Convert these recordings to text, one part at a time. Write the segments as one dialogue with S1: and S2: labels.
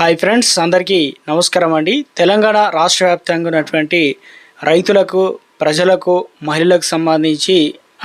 S1: Hi friends అందరికీ నమస్కారం అండి. తెలంగాణ రాష్ట్ర వ్యాప్తంగా ఉన్నటువంటి రైతులకు ప్రజలకు మహిళలకు సంబంధించి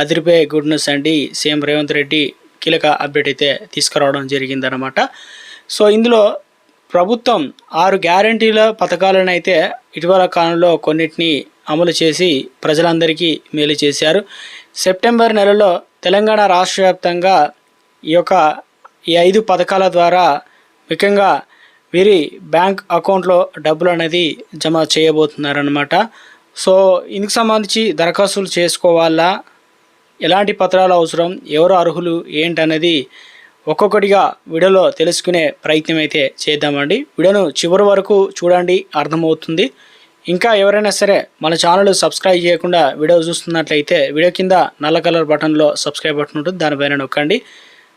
S1: అదిరిపే గుడ్ న్యూస్ అండి. సీఎం రేవంత్ రెడ్డి కీలక అప్డేట్ అయితే తీసుకురావడం జరిగిందనమాట సో ఇందులో ప్రభుత్వం ఆరు గ్యారంటీల పథకాలను అయితే ఇటీవల కాలంలో కొన్నిటిని అమలు చేసి ప్రజలందరికీ మేలు చేశారు. సెప్టెంబర్ నెలలో తెలంగాణ రాష్ట్ర వ్యాప్తంగా ఈ యొక్క ఈ ఐదు పథకాల ద్వారా ముఖ్యంగా వీరి బ్యాంక్ అకౌంట్లో డబ్బులు అనేది జమ చేయబోతున్నారనమాట సో ఇందుకు సంబంధించి దరఖాస్తులు చేసుకోవాలా? ఎలాంటి పత్రాలు అవసరం? ఎవరు అర్హులు? ఏంటనేది ఒక్కొక్కటిగా వీడియోలో తెలుసుకునే ప్రయత్నం అయితే చేద్దామండి. వీడియోను చివరి వరకు చూడండి అర్థమవుతుంది. ఇంకా ఎవరైనా సరే మన ఛానల్ సబ్స్క్రైబ్ చేయకుండా వీడియో చూస్తున్నట్లయితే వీడియో కింద నల్ల కలర్ బటన్లో సబ్స్క్రైబ్ బటన్ ఉంటుంది దానిపైన నొక్కండి.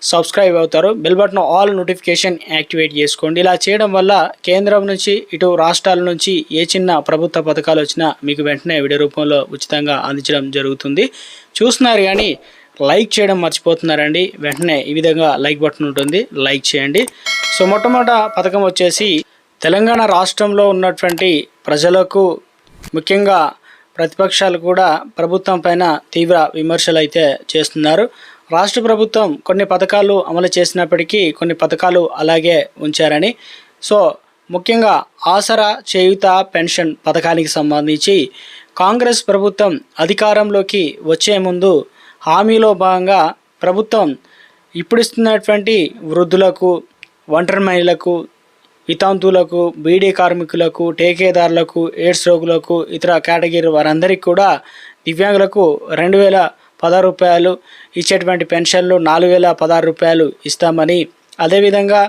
S1: సబ్స్క్రైబ్ అవుతారు. Bell button all notification activate చేసుకోండి. ఇలా చేయడం వల్ల కేంద్రం నుంచి ఇటు రాష్ట్రాల నుంచి ఏ చిన్న ప్రభుత్వ పథకాలు వచ్చినా మీకు వెంటనే వీడియో రూపంలో ఉచితంగా అందించడం జరుగుతుంది. చూస్తున్నారు కానీ లైక్ చేయడం మర్చిపోతున్నారండి. వెంటనే ఈ విధంగా లైక్ బటన్ ఉంటుంది. లైక్ చేయండి. సో మొట్టమొదట పథకం వచ్చేసి తెలంగాణ రాష్ట్రంలో ఉన్నటువంటి ప్రజలకు ముఖ్యంగా ప్రతిపక్షాలు కూడా ప్రభుత్వం పైన తీవ్ర విమర్శలు అయితే చేస్తున్నారు. రాష్ట్ర ప్రభుత్వం కొన్ని పథకాలు అమలు చేసినప్పటికీ కొన్ని పథకాలు అలాగే ఉంచారని. సో ముఖ్యంగా ఆసరా చేయుత పెన్షన్ పథకానికి సంబంధించి కాంగ్రెస్ ప్రభుత్వం అధికారంలోకి వచ్చే ముందు హామీలో భాగంగా ప్రభుత్వం ఇప్పుడు ఇస్తున్నటువంటి వృద్ధులకు ఒంటరి మహిళలకు వితాంతులకు బీడీ కార్మికులకు టేకేదారులకు ఎయిడ్స్ రోగులకు ఇతర కేటగిరీ వారందరికీ కూడా దివ్యాంగులకు రెండు వేల పదహారు రూపాయలు ఇచ్చేటువంటి పెన్షన్లు నాలుగు వేల పదహారు రూపాయలు ఇస్తామని అదేవిధంగా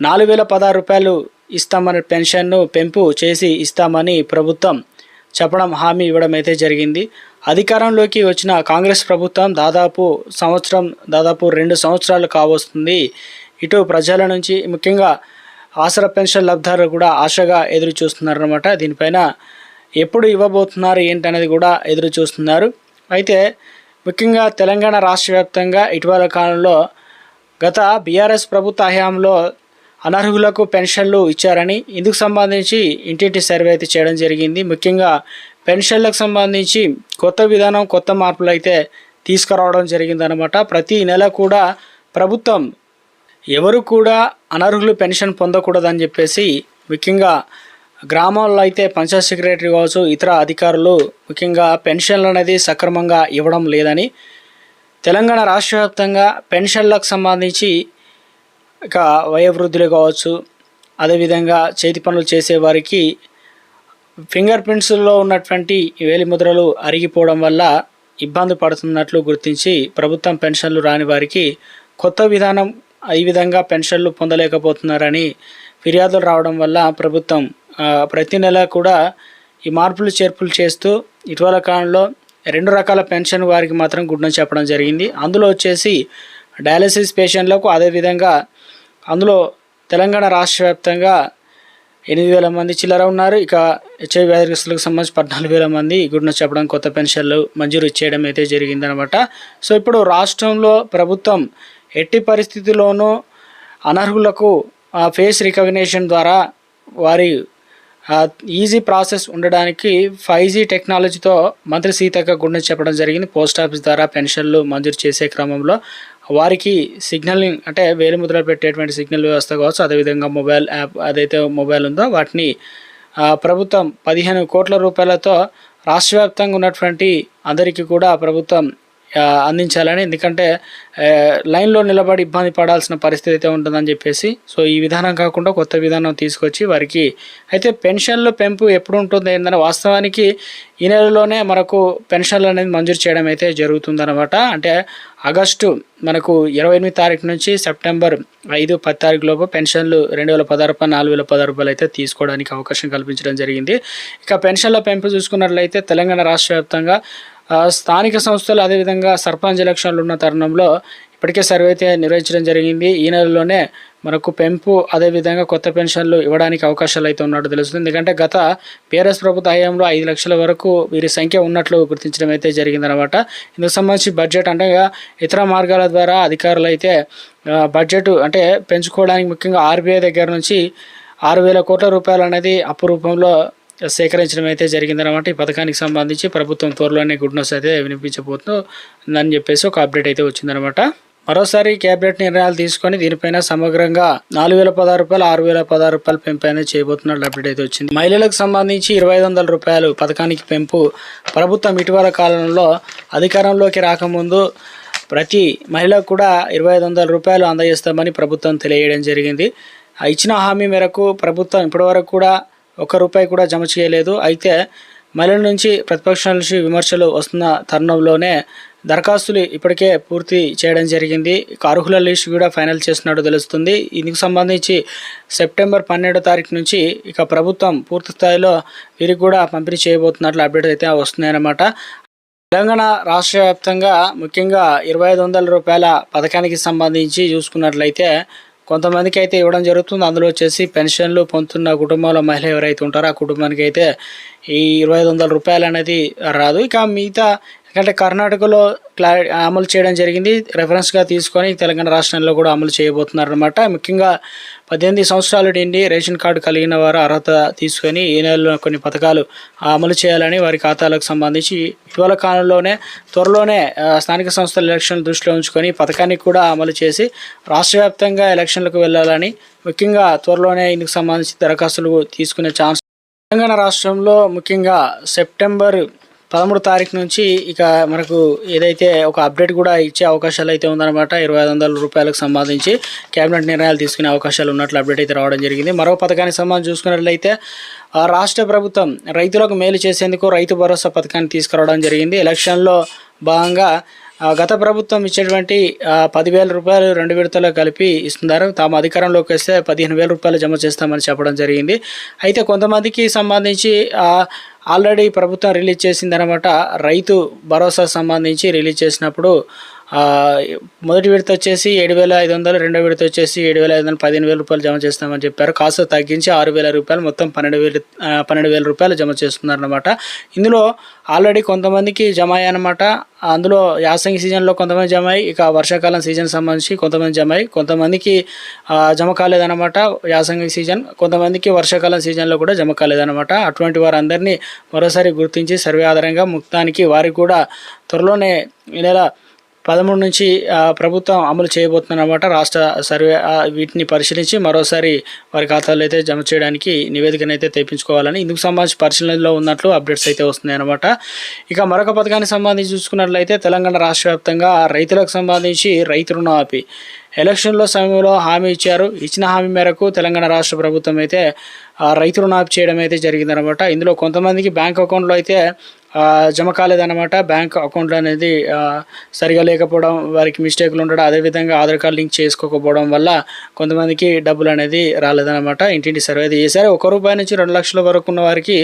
S1: నాలుగు వేల పదహారు రూపాయలు ఇస్తామని పెన్షన్ను పెంపు చేసి ఇస్తామని ప్రభుత్వం చెప్పడం హామీ ఇవ్వడం అయితే జరిగింది. అధికారంలోకి వచ్చిన కాంగ్రెస్ ప్రభుత్వం దాదాపు సంవత్సరం దాదాపు రెండు సంవత్సరాలు కావస్తుంది. ఇటు ప్రజల నుంచి ముఖ్యంగా ఆసరా పెన్షన్ లబ్ధారులు కూడా ఆశగా ఎదురు చూస్తున్నారనమాట దీనిపైన ఎప్పుడు ఇవ్వబోతున్నారు ఏంటనేది కూడా ఎదురు చూస్తున్నారు అయితే ముఖ్యంగా తెలంగాణ రాష్ట్ర వ్యాప్తంగా ఇటీవల కాలంలో గత బీఆర్ఎస్ ప్రభుత్వ హయాంలో అనర్హులకు పెన్షన్లు ఇచ్చారని ఇందుకు సంబంధించి ఇంటింటి సర్వే అయితే చేయడం జరిగింది. ముఖ్యంగా పెన్షన్లకు సంబంధించి కొత్త విధానం కొత్త మార్పులు అయితే తీసుకురావడం జరిగిందనమాట ప్రతి నెల కూడా ప్రభుత్వం ఎవరు కూడా అనర్హులు పెన్షన్ పొందకూడదని చెప్పేసి ముఖ్యంగా గ్రామాల్లో అయితే పంచాయత్ సెక్రటరీ కావచ్చు ఇతర అధికారులు ముఖ్యంగా పెన్షన్లు అనేది సక్రమంగా ఇవ్వడం లేదని తెలంగాణ రాష్ట్ర వ్యాప్తంగా పెన్షన్లకు సంబంధించి ఇక వయోవృద్ధులు కావచ్చు అదేవిధంగా చేతి పనులు చేసేవారికి ఫింగర్ ప్రింట్స్లో ఉన్నటువంటి వేలి ముద్రలు అరిగిపోవడం వల్ల ఇబ్బంది పడుతున్నట్లు గుర్తించి ప్రభుత్వం పెన్షన్లు రాని వారికి కొత్త విధానం ఈ విధంగా పెన్షన్లు పొందలేకపోతున్నారని ఫిర్యాదులు రావడం వల్ల ప్రభుత్వం ప్రతి నెల కూడా ఈ మార్పులు చేర్పులు చేస్తూ ఇటీవల కాలంలో రెండు రకాల పెన్షన్ వారికి మాత్రం గుడ్డం చెప్పడం జరిగింది. అందులో వచ్చేసి డయాలసిస్ పేషెంట్లకు అదేవిధంగా అందులో తెలంగాణ రాష్ట్ర వ్యాప్తంగా ఎనిమిది వేల మంది చిల్లర ఉన్నారు. ఇక హెచ్ఐ వ్యాధిగ్రస్తులకు సంబంధించి పద్నాలుగు వేల మంది గుడిన చెప్పడం కొత్త పెన్షన్లు మంజూరు చేయడం అయితే జరిగిందనమాట సో ఇప్పుడు రాష్ట్రంలో ప్రభుత్వం ఎట్టి పరిస్థితుల్లోనూ అనర్హులకు ఫేస్ రికగ్నేషన్ ద్వారా వారి ఈజీ ప్రాసెస్ ఉండడానికి ఫైవ్ జీ టెక్నాలజీతో మంత్రి సీతక్క గుండె చెప్పడం జరిగింది. పోస్ట్ ఆఫీస్ ద్వారా పెన్షన్లు మంజూరు చేసే క్రమంలో వారికి సిగ్నలింగ్ అంటే వేలిముద్రలు పెట్టేటువంటి సిగ్నల్ వ్యవస్థ కావచ్చు అదేవిధంగా మొబైల్ యాప్ అదైతే మొబైల్ ఉందో వాటిని ప్రభుత్వం పదిహేను కోట్ల రూపాయలతో రాష్ట్రవ్యాప్తంగా ఉన్నటువంటి అందరికీ కూడా ప్రభుత్వం అందించాలని. ఎందుకంటే లైన్లో నిలబడి ఇబ్బంది పడాల్సిన పరిస్థితి అయితే ఉంటుందని చెప్పేసి సో ఈ విధానం కాకుండా కొత్త విధానం తీసుకొచ్చి వారికి అయితే పెన్షన్లు పెంపు ఎప్పుడు ఉంటుంది ఏంటంటే వాస్తవానికి ఈ నెలలోనే మనకు పెన్షన్లు అనేది మంజూరు చేయడం అయితే జరుగుతుందన్నమాట. అంటే ఆగస్టు మనకు ఇరవై ఎనిమిది తారీఖు నుంచి సెప్టెంబర్ ఐదు పది తారీఖు లోపు పెన్షన్లు రెండు వేల పది రూపాయలు నాలుగు వేల పది రూపాయలు అయితే తీసుకోవడానికి అవకాశం కల్పించడం జరిగింది. ఇక పెన్షన్ల పెంపు చూసుకున్నట్లయితే తెలంగాణ రాష్ట్ర వ్యాప్తంగా స్థానిక సంస్థలు అదేవిధంగా సర్పంచ్ ఎలక్షన్లు ఉన్న తరుణంలో ఇప్పటికే సర్వే అయితే నిర్వహించడం జరిగింది. ఈ నెలలోనే మనకు పెంపు అదేవిధంగా కొత్త పెన్షన్లు ఇవ్వడానికి అవకాశాలు అయితే ఉన్నట్టు తెలుస్తుంది. ఎందుకంటే గత బీఆర్ఎస్ ప్రభుత్వ హయాంలో ఐదు లక్షల వరకు వీరి సంఖ్య ఉన్నట్లు గుర్తించడం అయితే జరిగిందనమాట ఇందుకు సంబంధించి బడ్జెట్ అంటే ఇతర మార్గాల ద్వారా అధికారులు అయితే బడ్జెట్ అంటే పెంచుకోవడానికి ముఖ్యంగా ఆర్బీఐ దగ్గర నుంచి ఆరు వేల కోట్ల రూపాయలు అనేది అప్పు రూపంలో సేకరించడం అయితే జరిగిందనమాట ఈ పథకానికి సంబంధించి ప్రభుత్వం త్వరలోనే గుడ్ న్యూస్ అయితే వినిపించబోతుందని చెప్పేసి ఒక అప్డేట్ అయితే వచ్చిందనమాట మరోసారి కేబినెట్ నిర్ణయాలు తీసుకొని దీనిపైన సమగ్రంగా నాలుగు వేల పదహారు రూపాయలు ఆరు వేల పదహారు రూపాయలు పెంపు అనేది చేయబోతున్నట్లు అప్డేట్ అయితే వచ్చింది. మహిళలకు సంబంధించి ఇరవై ఐదు వందల రూపాయలు పథకానికి పెంపు ప్రభుత్వం ఇటీవల కాలంలో అధికారంలోకి రాకముందు ప్రతి మహిళకు కూడా ఇరవై ఐదు వందల రూపాయలు అందజేస్తామని ప్రభుత్వం తెలియజేయడం జరిగింది. ఇచ్చిన హామీ మేరకు ప్రభుత్వం ఇప్పటివరకు కూడా ఒక్క రూపాయి కూడా జమ చేయలేదు. అయితే మహిళల నుంచి ప్రతిపక్షాల నుంచి విమర్శలు వస్తున్న తరుణంలోనే దరఖాస్తులు ఇప్పటికే పూర్తి చేయడం జరిగింది. అర్హుల లిస్ట్ కూడా ఫైనల్ చేసినట్టు తెలుస్తుంది. ఇందుకు సంబంధించి సెప్టెంబర్ పన్నెండో తారీఖు నుంచి ఇక ప్రభుత్వం పూర్తి స్థాయిలో వీరికి కూడా పంపిణీ చేయబోతున్నట్లు అప్డేట్ అయితే వస్తున్నాయన్నమాట. తెలంగాణ రాష్ట్ర వ్యాప్తంగా ముఖ్యంగా ఇరవై ఐదు వందల రూపాయల పథకానికి సంబంధించి చూసుకున్నట్లయితే కొంతమందికి అయితే ఇవ్వడం జరుగుతుంది. అందులో వచ్చేసి పెన్షన్లు పొందుతున్న కుటుంబంలో మహిళ ఎవరైతే ఉంటారో ఆ కుటుంబానికి అయితే ఈ ఇరవై ఐదు వందల రూపాయలు అనేది రాదు. ఇక మిగతా ఎందుకంటే కర్ణాటకలో క్లా అమలు చేయడం జరిగింది. రెఫరెన్స్గా తీసుకొని తెలంగాణ రాష్ట్రంలో కూడా అమలు చేయబోతున్నారు అనమాట ముఖ్యంగా పద్దెనిమిది సంవత్సరాలు నిండి రేషన్ కార్డు కలిగిన వారు అర్హత తీసుకొని ఈ నెలలో కొన్ని పథకాలు అమలు చేయాలని వారి ఖాతాలకు సంబంధించి ఇటీవల కాలంలోనే త్వరలోనే స్థానిక సంస్థల ఎలక్షన్ దృష్టిలో ఉంచుకొని పథకాన్ని కూడా అమలు చేసి రాష్ట్ర వ్యాప్తంగా ఎలక్షన్లకు వెళ్ళాలని ముఖ్యంగా త్వరలోనే ఇందుకు సంబంధించి దరఖాస్తులు తీసుకునే ఛాన్స్ తెలంగాణ రాష్ట్రంలో ముఖ్యంగా సెప్టెంబర్ పదమూడు తారీఖు నుంచి ఇక మనకు ఏదైతే ఒక అప్డేట్ కూడా ఇచ్చే అవకాశాలు అయితే ఉందన్నమాట ఇరవై ఐదు వందల రూపాయలకు సంబంధించి కేబినెట్ నిర్ణయాలు తీసుకునే అవకాశాలు ఉన్నట్లు అప్డేట్ అయితే రావడం జరిగింది. మరో పథకానికి సంబంధించి చూసుకున్నట్లయితే ఆ రాష్ట్ర ప్రభుత్వం రైతులకు మేలు చేసేందుకు రైతు భరోసా పథకాన్ని తీసుకురావడం జరిగింది. ఎలక్షన్లో భాగంగా గత ప్రభుత్వం ఇచ్చేటువంటి పదివేల రూపాయలు రెండు విడతలు కలిపి ఇస్తున్నారు. తాము అధికారంలోకి వస్తే పదిహేను వేల రూపాయలు జమ చేస్తామని చెప్పడం జరిగింది. అయితే కొంతమందికి సంబంధించి ఆల్రెడీ ప్రభుత్వం రిలీజ్ చేసిందనమాట రైతు భరోసా సంబంధించి రిలీజ్ చేసినప్పుడు మొదటి విడత వచ్చేసి ఏడు వేల ఐదు వందలు రెండో విడత వచ్చేసి ఏడు వేల ఐదు వందలు పదిహేను వేల రూపాయలు జమ చేస్తామని చెప్పారు. కాస్త తగ్గించి ఆరు వేల రూపాయలు మొత్తం పన్నెండు వేలు పన్నెండు వేల రూపాయలు జమ చేస్తున్నారన్నమాట. ఇందులో ఆల్రెడీ కొంతమందికి జమ అయ్యాయన్నమాట అందులో యాసంగి సీజన్లో కొంతమంది జమ అయ్యి ఇక వర్షాకాలం సీజన్ సంబంధించి కొంతమంది జమ అయ్యి కొంతమందికి జమ కాలేదన్నమాట యాసంగి సీజన్. కొంతమందికి వర్షాకాలం సీజన్లో కూడా జమ కాలేదన్నమాట. అటువంటి వారందరినీ మరోసారి గుర్తించి సర్వే ఆధారంగా మొత్తానికి వారికి కూడా త్వరలోనే ఈ నెల పదమూడు నుంచి ప్రభుత్వం అమలు చేయబోతుందన్నమాట. రాష్ట్ర సర్వే వీటిని పరిశీలించి మరోసారి వారి ఖాతాలో అయితే జమ చేయడానికి నివేదికను అయితే తెప్పించుకోవాలని ఇందుకు సంబంధించి పరిశీలనలో ఉన్నట్లు అప్డేట్స్ అయితే వస్తున్నాయి అనమాట ఇక మరొక పథకానికి సంబంధించి చూసుకున్నట్లయితే తెలంగాణ రాష్ట్ర వ్యాప్తంగా రైతులకు సంబంధించి రైతు రుణమాఫీ. ఎలక్షన్లో సమయంలో హామీ ఇచ్చారు. ఇచ్చిన హామీ మేరకు తెలంగాణ రాష్ట్ర ప్రభుత్వం అయితే రైతు రుణమాఫీ చేయడం అయితే జరిగిందనమాట ఇందులో కొంతమందికి బ్యాంక్ అకౌంట్లో అయితే జమ కాలేదన్నమాట. బ్యాంక్ అకౌంట్లు అనేది సరిగా లేకపోవడం వారికి మిస్టేక్లు ఉండడం అదేవిధంగా ఆధార్ కార్డు లింక్ చేసుకోకపోవడం వల్ల కొంతమందికి డబ్బులు అనేది రాలేదన్నమాట. ఇంటింటి సర్వే అయితే చేశారు. ఒక రూపాయి నుంచి రెండు లక్షల వరకు ఉన్న వారికి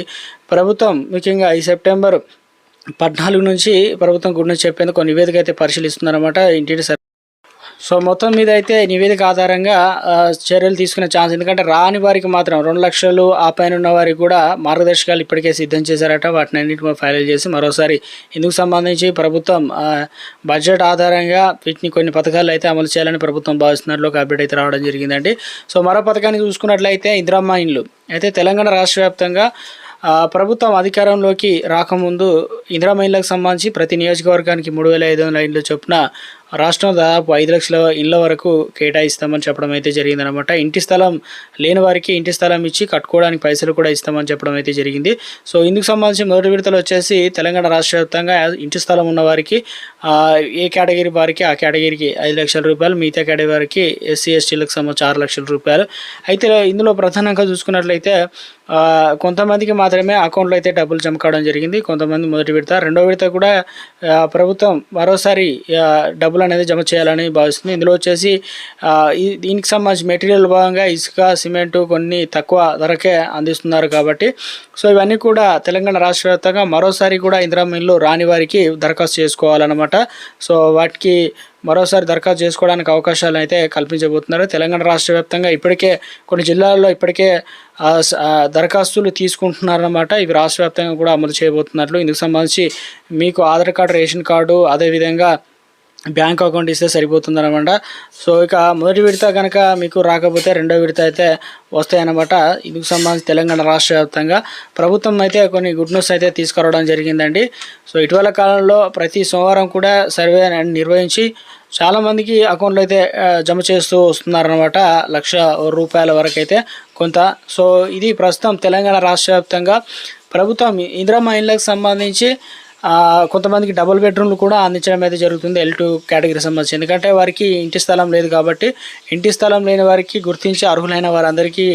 S1: ప్రభుత్వం ముఖ్యంగా ఈ సెప్టెంబర్ పద్నాలుగు నుంచి ప్రభుత్వం గురించి చెప్పేందుకు నివేదిక అయితే పరిశీలిస్తుందన్నమాట. ఇంటింటి సర్వే సో మొత్తం మీద అయితే నివేదిక ఆధారంగా చర్యలు తీసుకునే ఛాన్స్ ఎందుకంటే రాని వారికి మాత్రం రెండు లక్షలు ఆ పైన ఉన్న వారికి కూడా మార్గదర్శకాలు ఇప్పటికే సిద్ధం చేశారట. వాటిని అన్నింటి ఫైనల్ చేసి మరోసారి ఇందుకు సంబంధించి ప్రభుత్వం బడ్జెట్ ఆధారంగా వీటిని కొన్ని పథకాలు అయితే అమలు చేయాలని ప్రభుత్వం భావిస్తున్నట్లు ఒక అప్డేట్ అయితే రావడం జరిగిందండి. సో మరో పథకాన్ని చూసుకున్నట్లయితే ఇందిరమ్మ ఇండ్లు అయితే తెలంగాణ రాష్ట్ర వ్యాప్తంగా ప్రభుత్వం అధికారంలోకి రాకముందు ఇందిరా మహిళలకు సంబంధించి ప్రతి నియోజకవర్గానికి మూడు వేల ఐదు వందల ఇండ్లు చొప్పున రాష్ట్రం దాదాపు ఐదు లక్షల ఇళ్ళ వరకు కేటాయిస్తామని చెప్పడం అయితే జరిగిందనమాట ఇంటి స్థలం లేని వారికి ఇంటి స్థలం ఇచ్చి కట్టుకోవడానికి పైసలు కూడా ఇస్తామని చెప్పడం అయితే జరిగింది. సో ఇందుకు సంబంధించి మొదటి విడతలు వచ్చేసి తెలంగాణ రాష్ట్ర వ్యాప్తంగా ఇంటి స్థలం ఉన్న వారికి ఏ కేటగిరీ వారికి ఆ కేటగిరీకి ఐదు లక్షల రూపాయలు మిగతా కేటగిరీ వారికి ఎస్సీ ఎస్టీలకు సంబంధించి ఆరు లక్షల రూపాయలు. అయితే ఇందులో ప్రధానంగా చూసుకున్నట్లయితే కొంతమందికి మాత్రమే అకౌంట్లో అయితే డబ్బులు జమ కావడం జరిగింది. కొంతమంది మొదటి విడత రెండో విడత కూడా ప్రభుత్వం మరోసారి డబ్బులు డబ్బులు అనేది జమ చేయాలని భావిస్తుంది. ఇందులో వచ్చేసి దీనికి సంబంధించి మెటీరియల్ భాగంగా ఇసుక సిమెంటు కొన్ని తక్కువ ధరకే అందిస్తున్నారు కాబట్టి. సో ఇవన్నీ కూడా తెలంగాణ రాష్ట్ర వ్యాప్తంగా మరోసారి కూడా ఇందిరా మిల్లు రాని వారికి దరఖాస్తు చేసుకోవాలన్నమాట. సో వాటికి మరోసారి దరఖాస్తు చేసుకోవడానికి అవకాశాలు అయితే కల్పించబోతున్నారు. తెలంగాణ రాష్ట్ర వ్యాప్తంగా ఇప్పటికే కొన్ని జిల్లాల్లో ఇప్పటికే దరఖాస్తులు తీసుకుంటున్నారన్నమాట. ఇవి రాష్ట్ర వ్యాప్తంగా కూడా అమలు చేయబోతున్నట్లు. ఇందుకు సంబంధించి మీకు ఆధార్ కార్డు రేషన్ కార్డు అదేవిధంగా బ్యాంక్ అకౌంట్ ఇస్తే సరిపోతుంది అనమాట సో ఇక మొదటి విడత కనుక మీకు రాకపోతే రెండో విడత అయితే వస్తాయన్నమాట. ఇందుకు సంబంధించి తెలంగాణ రాష్ట్ర వ్యాప్తంగా. ప్రభుత్వం అయితే కొన్ని గుడ్ న్యూస్ అయితే తీసుకురావడం జరిగిందండి. సో ఇటీవల కాలంలో ప్రతి సోమవారం కూడా సర్వే నిర్వహించి చాలామందికి అకౌంట్లు అయితే జమ చేస్తూ వస్తున్నారనమాట లక్ష రూపాయల వరకు అయితే కొంత. సో ఇది ప్రస్తుతం తెలంగాణ రాష్ట్ర వ్యాప్తంగా ప్రభుత్వం ఇందిరమ్మ ఇళ్ళకి సంబంధించి కొంతమందికి డబుల్ బెడ్రూమ్లు కూడా అందించడం అయితే జరుగుతుంది ఎల్ టూ కేటగిరీ సంబంధించి. ఎందుకంటే వారికి ఇంటి స్థలం లేదు కాబట్టి ఇంటి స్థలం లేని వారికి గుర్తించి అర్హులైన వారందరికీ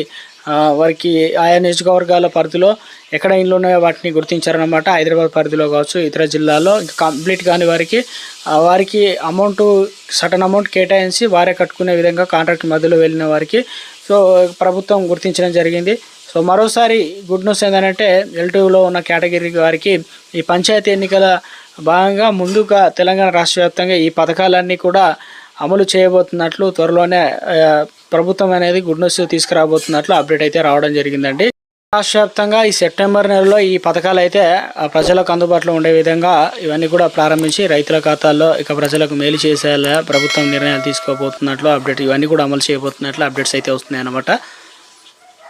S1: వారికి ఆయా నియోజకవర్గాల పరిధిలో ఎక్కడ ఇండ్లు ఉన్నాయో వాటిని గుర్తించారనమాట హైదరాబాద్ పరిధిలో కావచ్చు ఇతర జిల్లాల్లో ఇంకా కంప్లీట్ కాని వారికి వారికి అమౌంట్ సటన్ అమౌంట్ కేటాయించి వారే కట్టుకునే విధంగా కాంట్రాక్ట్ మధ్యలో వెళ్ళిన వారికి సో ప్రభుత్వం గుర్తించడం జరిగింది. సో మరోసారి గుడ్ న్యూస్ ఏంటంటే ఎల్టీలో ఉన్న కేటగిరీ వారికి ఈ పంచాయతీ ఎన్నికల భాగంగా ముందుగా తెలంగాణ రాష్ట్ర వ్యాప్తంగా ఈ పథకాలన్నీ కూడా అమలు చేయబోతున్నట్లు త్వరలోనే ప్రభుత్వం అనేది గుడ్ న్యూస్ తీసుకురాబోతున్నట్లు అప్డేట్ అయితే రావడం జరిగిందండి. రాష్ట్ర వ్యాప్తంగా ఈ సెప్టెంబర్ నెలలో ఈ పథకాలు అయితే ఆ, ప్రజలకు అందుబాటులో ఉండే విధంగా ఇవన్నీ కూడా ప్రారంభించి రైతుల ఖాతాల్లో ఇక ప్రజలకు మేలు చేసేలా ప్రభుత్వం నిర్ణయాలు తీసుకోబోతున్నట్లు అప్డేట్ ఇవన్నీ కూడా అమలు చేయబోతున్నట్లు అప్డేట్స్ అయితే వస్తున్నాయి అన్నమాట